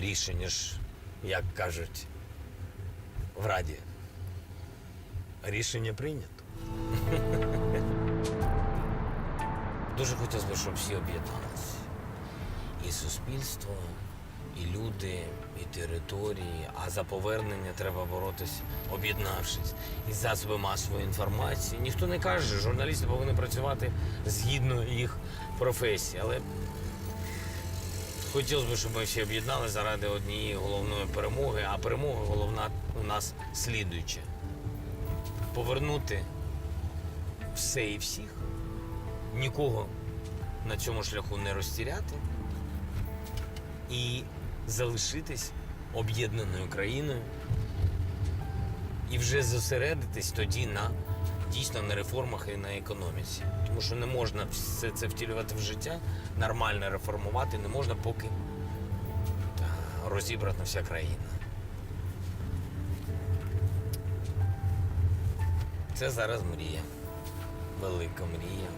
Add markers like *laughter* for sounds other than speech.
рішення ж, як кажуть в Раді. Рішення прийнято. *laughs* Дуже хотілося б, щоб всі об'єдналися. І суспільство, і люди, і території. А за повернення треба боротися, об'єднавшись. І засоби масової інформації. Ніхто не каже, журналісти повинні працювати згідно їх професії. Але хотілося б, щоб ми всі об'єдналися заради однієї головної перемоги. А перемога головна у нас слідуюча. Повернути все і всіх, нікого на цьому шляху не розтіряти і залишитись об'єднаною країною і вже зосередитись тоді на дійсно на реформах і на економіці. Тому що не можна все це втілювати в життя, нормально реформувати не можна, поки розібрана вся країна. Це зараз мрія. Велика мрія.